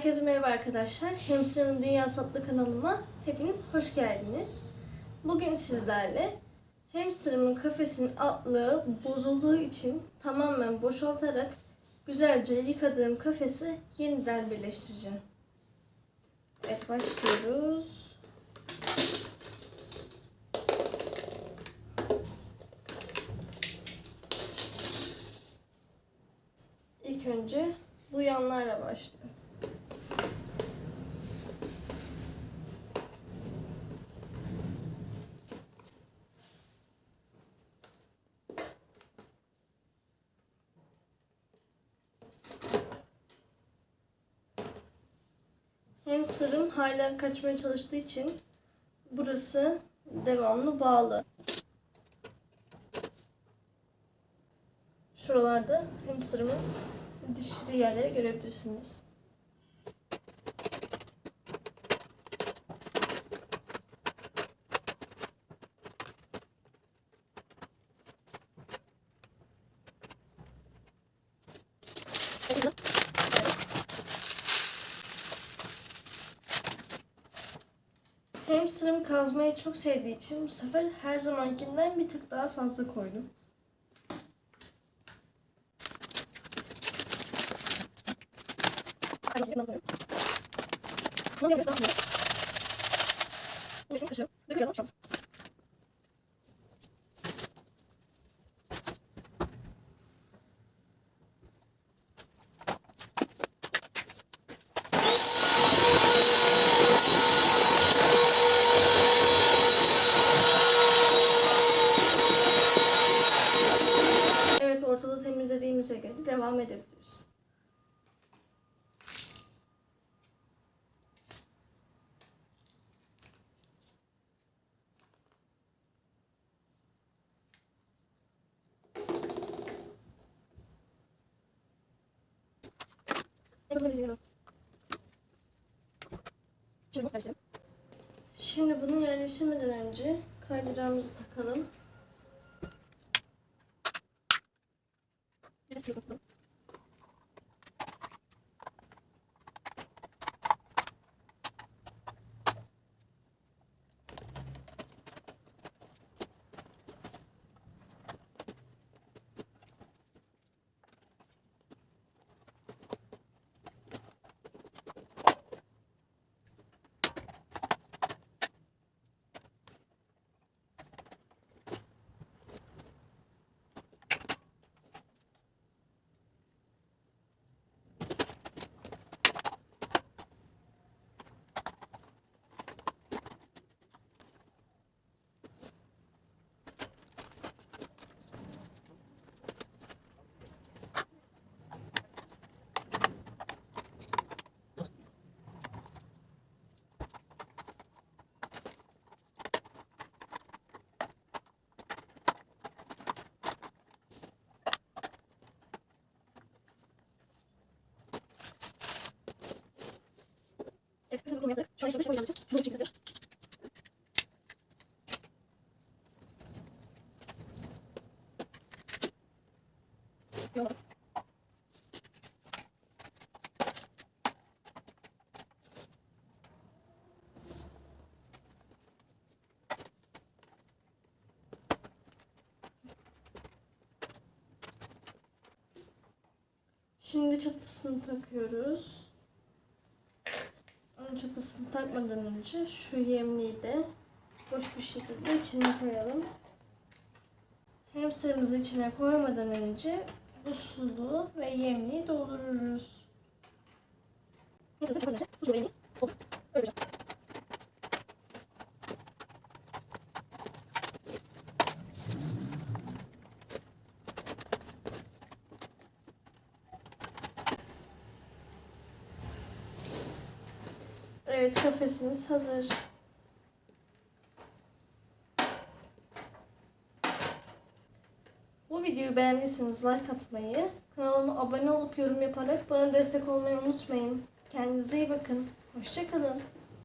Herkese merhaba arkadaşlar. Hemşiremin Dünya Satlı kanalıma hepiniz hoş geldiniz. Bugün sizlerle hamsterımın kafesinin altlığı bozulduğu için tamamen boşaltarak güzelce yıkadığım kafesi yeniden birleştireceğim. Evet başlıyoruz. İlk önce bu yanlarla başlıyorum. Hamsterım hala kaçmaya çalıştığı için burası devamlı bağlı. Şuralarda hamsterımın dişli yerleri görebilirsiniz. Hamsterım kazmayı çok sevdiği için bu sefer her zamankinden bir tık daha fazla koydum. Evet devam edebiliriz. Şimdi bunu yerleştirmeden önce kaydırağımızı takalım. Kızım bunu yaptık. Şu an işte dış boyunca Şunu bir şekilde Yolladım. Şimdi çatısını takıyoruz. Onun çatısını takmadan önce şu yemliği de boş bir şekilde içine koyalım. Hamsterımızı içine koymadan önce bu suluğu ve yemliği doldururuz. Hamsterımızı çıkmadan önce bu suluğu ve yemliği doldur. Öyle yapacağım. Evet kafesimiz hazır. Bu videoyu beğendiyseniz like atmayı, kanalıma abone olup yorum yaparak bana destek olmayı unutmayın. Kendinize iyi bakın. Hoşçakalın.